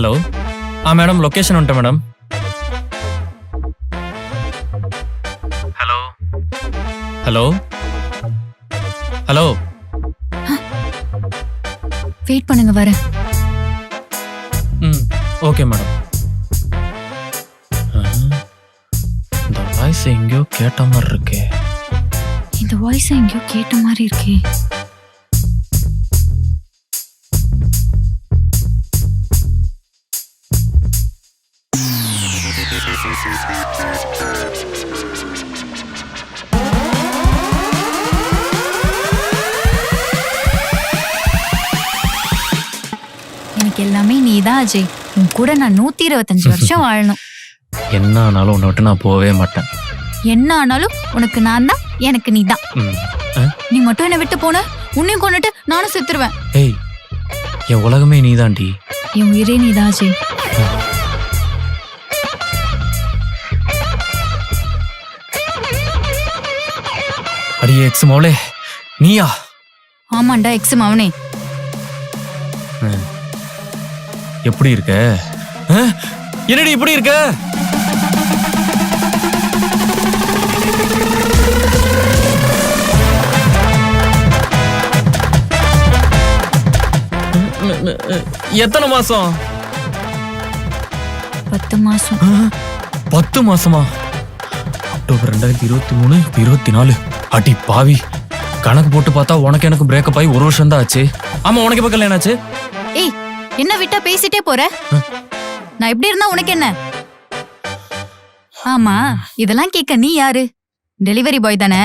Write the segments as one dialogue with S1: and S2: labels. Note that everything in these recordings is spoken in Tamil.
S1: హలో ఆ మేడం లొకేషన్ ఉంటా madam hello hello hello
S2: wait பண்ணுங்க வரேன்
S1: ம் ஓகே மேடம் ஆ, இந்த வாய்ஸ் எங்கேயோ கேட்ட மாதிரி இருக்கே
S2: இந்த வாய்ஸ் எங்கேயோ கேட்ட மாதிரி இருக்கே எனக்கு எல்லாமே நீதான் அஜய். உன் கூட நான் நூத்தி இருபத்தஞ்சு வருஷம் வாழணும்.
S1: என்ன ஆனாலும் உன்னை விட்டு நான் போகவே மாட்டேன்.
S2: என்ன ஆனாலும் உனக்கு நான் தான் எனக்கு நீ தான்.
S1: ம் ஆ?
S2: நீ மட்டும் என்னை விட்டு போன உன்னையும் கொண்டுட்டு நானும் செத்துருவேன்.
S1: ஏய் என் உலகமே நீதாண்டி
S2: என் உயிரே நீதான் அஜய்.
S1: அடியே எக்ஸ் மோளே நீயா?
S2: ஆமாண்டா எக்ஸ் அவனே
S1: எப்படி இருக்க? என்னடி இப்படி இருக்க? எத்தனை மாசம்?
S2: பத்து மாசம்?
S1: பத்து மாசமா? அக்டோபர் ரெண்டாயிரத்தி இருபத்தி மூணு இருபத்தி நாலு. அடி பாவி. கணக்கு போட்டு பார்த்தா உனக்கு எனக்கு பிரேக்கப் ஆகி ஒரு வருஷம் தான் ஆச்சு. ஆமா உனக்கு கல்யாணம் ஆச்சு?
S2: ஏய் என்ன விட்டா பேசிட்டே போற? நான் எப்படி இருந்தா உனக்கு என்ன? ஆமா இதெல்லாம் கேட்க நீ யாரு? டெலிவரி பாய் தானே?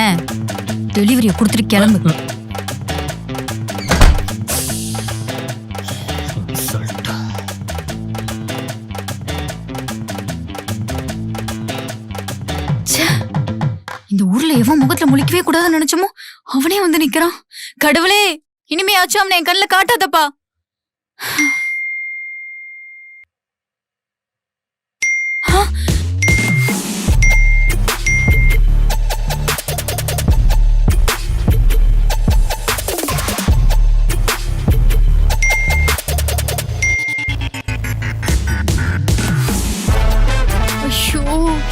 S2: டெலிவரிய கொடுத்துட்டு கிளம்பு. எவன் முகத்துல முழிக்கவே கூடாதுன்னு நினைச்சோமோ? அவனே வந்து நிக்கிறான். கடவுளே இனிமையாச்சும் அவனை என் கண்ணுல காட்டாதப்பா.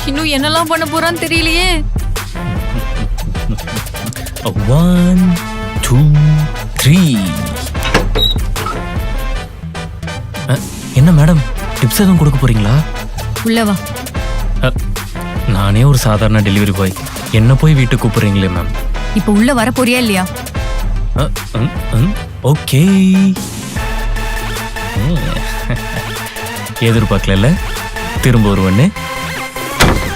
S2: இன்னும் என்னெல்லாம் பண்ண போறான்னு தெரியலையே.
S1: ஒன் டூ த்ரீ என்ன மேடம்? டிப்ஸ் எதுவும் கொடுக்க போறீங்களா?
S2: உள்ளவா
S1: நானே ஒரு சாதாரண டெலிவரி பாய் என்ன போய் வீட்டுக்கு கூப்பிடுறீங்களே மேம்
S2: இப்ப உள்ள வர போறியா இல்லையா?
S1: ஓகே எதிர்பார்க்கல திரும்ப வருவன்னு